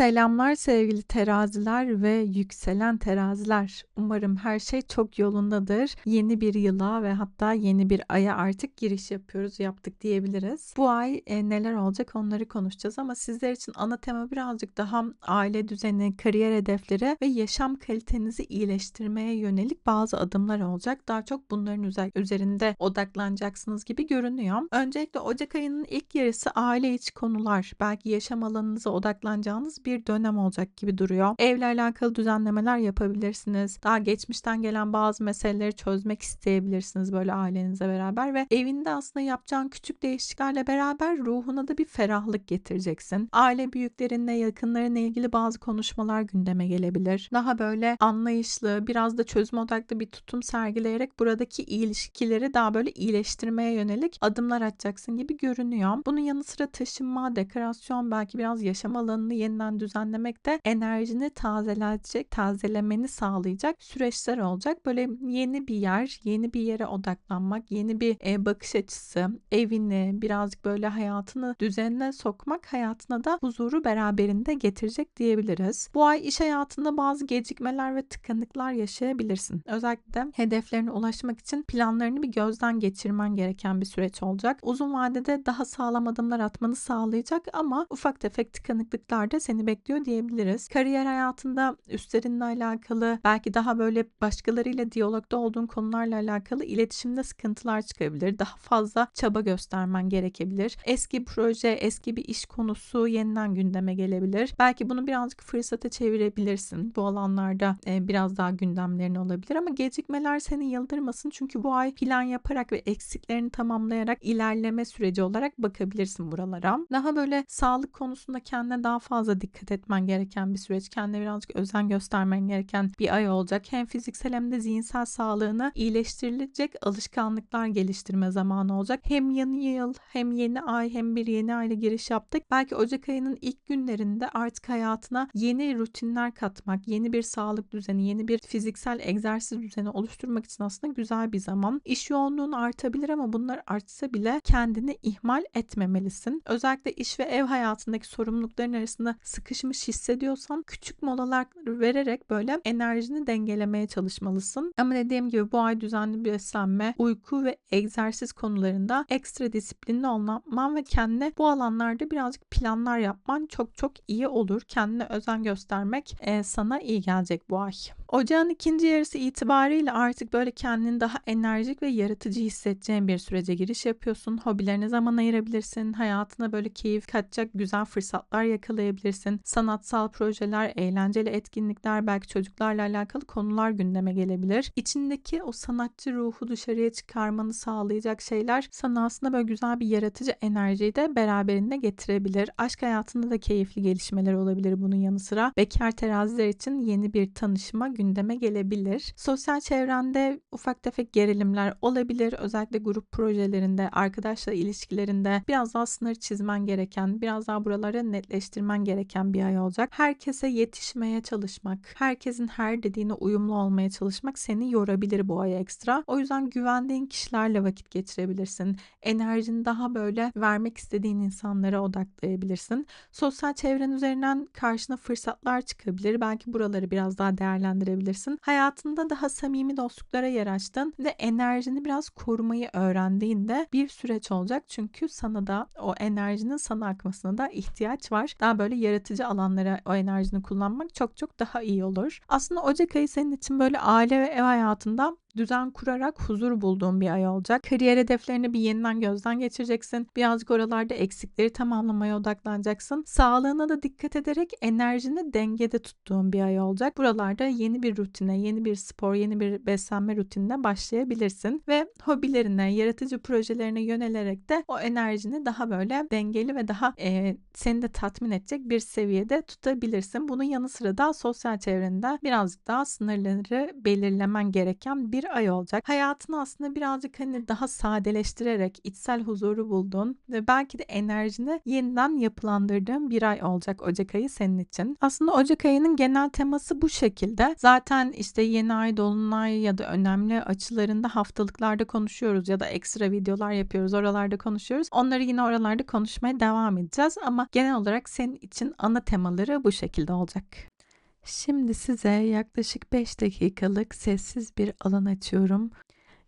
Selamlar sevgili teraziler ve yükselen teraziler. Umarım her şey çok yolundadır. Yeni bir yıla ve hatta yeni bir aya artık giriş yapıyoruz, yaptık diyebiliriz. Bu ay e, neler olacak onları konuşacağız ama sizler için ana tema birazcık daha aile düzeni, kariyer hedefleri ve yaşam kalitenizi iyileştirmeye yönelik bazı adımlar olacak. Daha çok bunların üzerinde odaklanacaksınız gibi görünüyor. Öncelikle Ocak ayının ilk yarısı aile içi konular, belki yaşam alanınıza odaklanacağınız bir dönem olacak gibi duruyor. Evle alakalı düzenlemeler yapabilirsiniz. Daha geçmişten gelen bazı meseleleri çözmek isteyebilirsiniz böyle ailenizle beraber ve evinde aslında yapacağın küçük değişikliklerle beraber ruhuna da bir ferahlık getireceksin. Aile büyüklerinle, yakınlarınla ilgili bazı konuşmalar gündeme gelebilir. Daha böyle anlayışlı, biraz da çözüm odaklı bir tutum sergileyerek buradaki ilişkileri daha böyle iyileştirmeye yönelik adımlar atacaksın gibi görünüyor. Bunun yanı sıra taşınma, dekorasyon, belki biraz yaşam alanını yeniden düzenlemek de enerjini tazeleyecek, tazelemeni sağlayacak süreçler olacak. Böyle yeni bir yer, yeni bir yere odaklanmak, yeni bir e, bakış açısı, evini, birazcık böyle hayatını düzenine sokmak hayatına da huzuru beraberinde getirecek diyebiliriz. Bu ay iş hayatında bazı gecikmeler ve tıkanıklar yaşayabilirsin. Özellikle hedeflerine ulaşmak için planlarını bir gözden geçirmen gereken bir süreç olacak. Uzun vadede daha sağlam adımlar atmanı sağlayacak ama ufak tefek tıkanıklıklar da seni bekliyor diyebiliriz. Kariyer hayatında üstlerinle alakalı belki daha böyle başkalarıyla diyalogda olduğun konularla alakalı iletişimde sıkıntılar çıkabilir. Daha fazla çaba göstermen gerekebilir. Eski proje, eski bir iş konusu yeniden gündeme gelebilir. Belki bunu birazcık fırsata çevirebilirsin. Bu alanlarda e, biraz daha gündemlerin olabilir ama gecikmeler seni yıldırmasın. Çünkü bu ay plan yaparak ve eksiklerini tamamlayarak ilerleme süreci olarak bakabilirsin buralara. Daha böyle sağlık konusunda kendine daha fazla dikkat etmen gereken bir süreç. Kendine birazcık özen göstermen gereken bir ay olacak. Hem fiziksel hem de zihinsel sağlığını iyileştirilecek alışkanlıklar geliştirme zamanı olacak. Hem yeni yıl hem yeni ay hem bir yeni ayla giriş yaptık. Belki Ocak ayının ilk günlerinde artık hayatına yeni rutinler katmak, yeni bir sağlık düzeni, yeni bir fiziksel egzersiz düzeni oluşturmak için aslında güzel bir zaman. İş yoğunluğun artabilir ama bunlar artsa bile kendini ihmal etmemelisin. Özellikle iş ve ev hayatındaki sorumlulukların arasında sıkışmış hissediyorsan küçük molalar vererek böyle enerjini dengelemeye çalışmalısın. Ama dediğim gibi bu ay düzenli bir beslenme, uyku ve egzersiz konularında ekstra disiplinli olman ve kendine bu alanlarda birazcık planlar yapman çok çok iyi olur. Kendine özen göstermek sana iyi gelecek bu ay. Ocağın ikinci yarısı itibariyle artık böyle kendini daha enerjik ve yaratıcı hissedeceğin bir sürece giriş yapıyorsun. Hobilerine zaman ayırabilirsin. Hayatına böyle keyif katacak güzel fırsatlar yakalayabilirsin. Sanatsal projeler, eğlenceli etkinlikler, belki çocuklarla alakalı konular gündeme gelebilir. İçindeki o sanatçı ruhu dışarıya çıkarmanı sağlayacak şeyler sana aslında böyle güzel bir yaratıcı enerjiyi de beraberinde getirebilir. Aşk hayatında da keyifli gelişmeler olabilir bunun yanı sıra. Bekar teraziler için yeni bir tanışma gündeme gelebilir. Sosyal çevrende ufak tefek gerilimler olabilir. Özellikle grup projelerinde, arkadaşla ilişkilerinde biraz daha sınır çizmen gereken, biraz daha buraları netleştirmen gereken bir ay olacak. Herkese yetişmeye çalışmak, herkesin her dediğine uyumlu olmaya çalışmak seni yorabilir bu ay ekstra. O yüzden güvendiğin kişilerle vakit geçirebilirsin. Enerjini daha böyle vermek istediğin insanlara odaklayabilirsin. Sosyal çevren üzerinden karşına fırsatlar çıkabilir. Belki buraları biraz daha değerlendirebilirsin. Hayatında daha samimi dostluklara yer açtın ve enerjini biraz korumayı öğrendiğinde bir süreç olacak. Çünkü sana da o enerjinin sana akmasına da ihtiyaç var. Daha böyle yaratıcı alanlara o enerjini kullanmak çok çok daha iyi olur. Aslında Ocak ayı senin için böyle aile ve ev hayatında düzen kurarak huzur bulduğun bir ay olacak. Kariyer hedeflerini bir yeniden gözden geçireceksin. Birazcık oralarda eksikleri tamamlamaya odaklanacaksın. Sağlığına da dikkat ederek enerjini dengede tuttuğun bir ay olacak. Buralarda yeni bir rutine, yeni bir spor, yeni bir beslenme rutinine başlayabilirsin ve hobilerine, yaratıcı projelerine yönelerek de o enerjini daha böyle dengeli ve daha e, seni de tatmin edecek bir seviyede tutabilirsin. Bunun yanı sıra da sosyal çevrende birazcık daha sınırları belirlemen gereken bir bir ay olacak. Hayatını aslında birazcık hani daha sadeleştirerek içsel huzuru bulduğun ve belki de enerjini yeniden yapılandırdığın bir ay olacak Ocak ayı senin için. Aslında Ocak ayının genel teması bu şekilde. Zaten işte yeni ay, dolunay ya da önemli açılarında haftalıklarda konuşuyoruz ya da ekstra videolar yapıyoruz. Oralarda konuşuyoruz. Onları yine oralarda konuşmaya devam edeceğiz ama genel olarak senin için ana temaları bu şekilde olacak. Şimdi size yaklaşık 5 dakikalık sessiz bir alan açıyorum.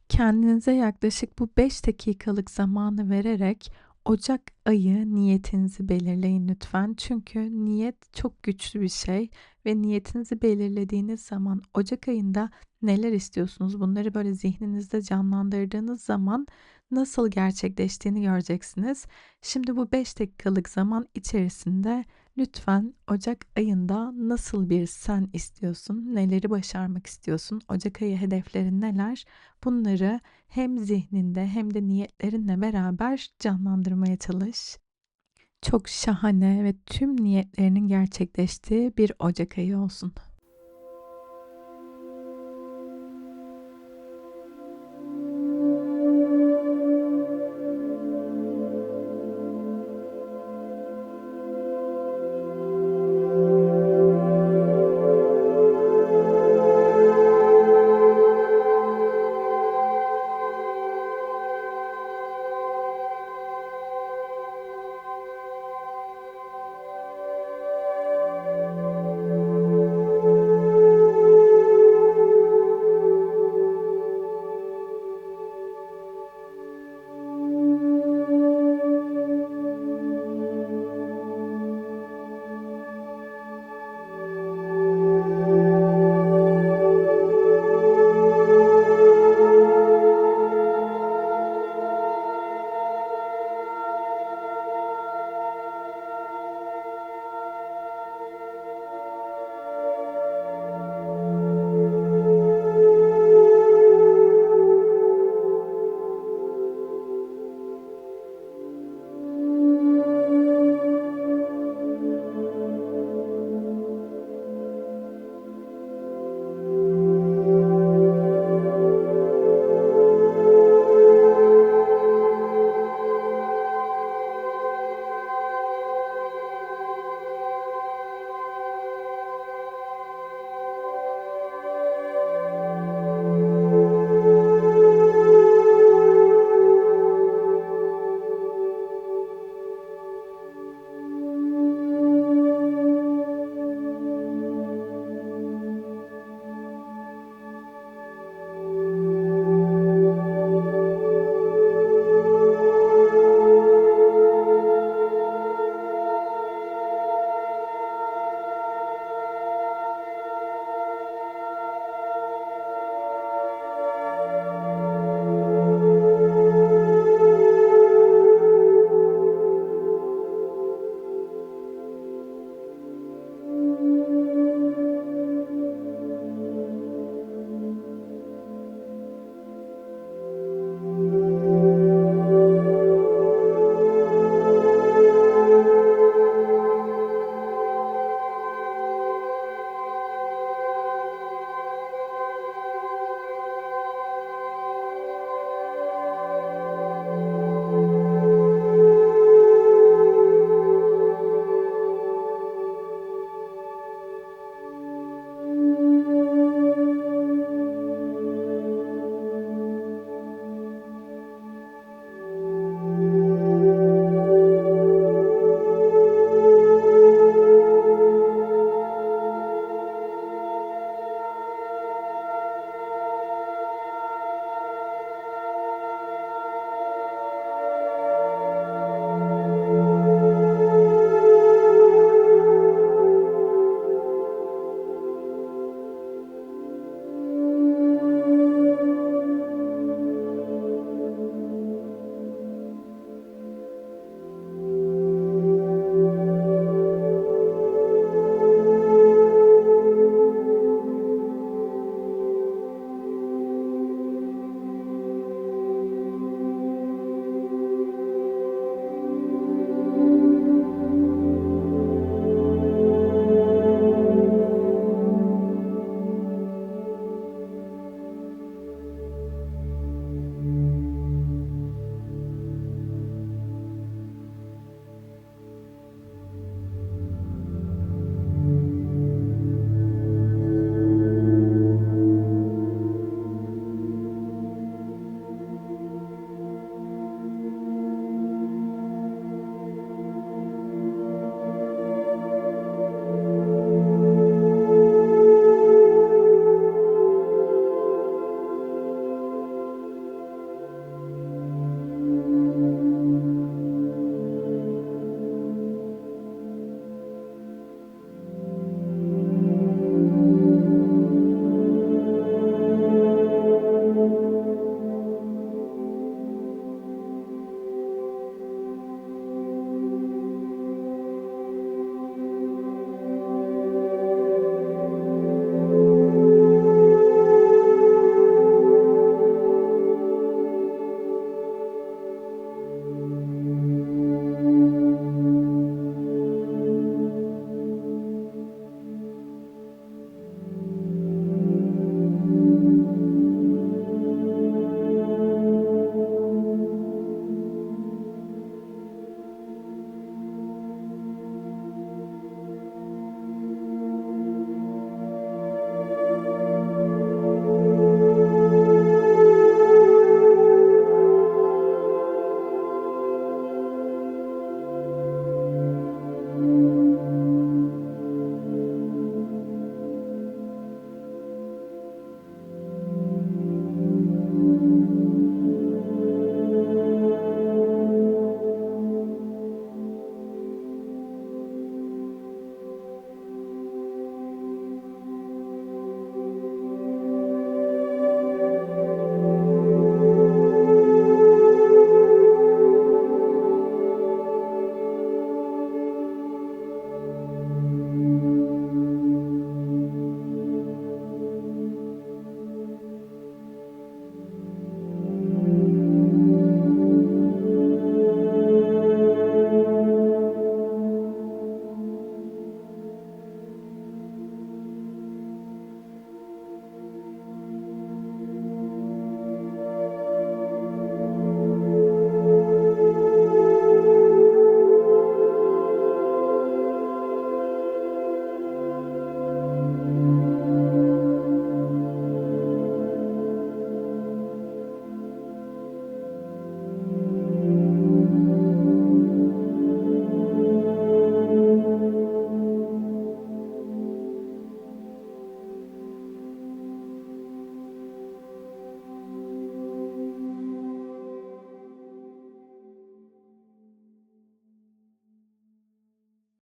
Kendinize yaklaşık bu 5 dakikalık zamanı vererek Ocak ayı niyetinizi belirleyin lütfen. Çünkü niyet çok güçlü bir şey ve niyetinizi belirlediğiniz zaman Ocak ayında neler istiyorsunuz? Bunları böyle zihninizde canlandırdığınız zaman nasıl gerçekleştiğini göreceksiniz. Şimdi bu 5 dakikalık zaman içerisinde lütfen Ocak ayında nasıl bir sen istiyorsun? Neleri başarmak istiyorsun? Ocak ayı hedeflerin neler? Bunları hem zihninde hem de niyetlerinle beraber canlandırmaya çalış. Çok şahane ve tüm niyetlerinin gerçekleştiği bir Ocak ayı olsun.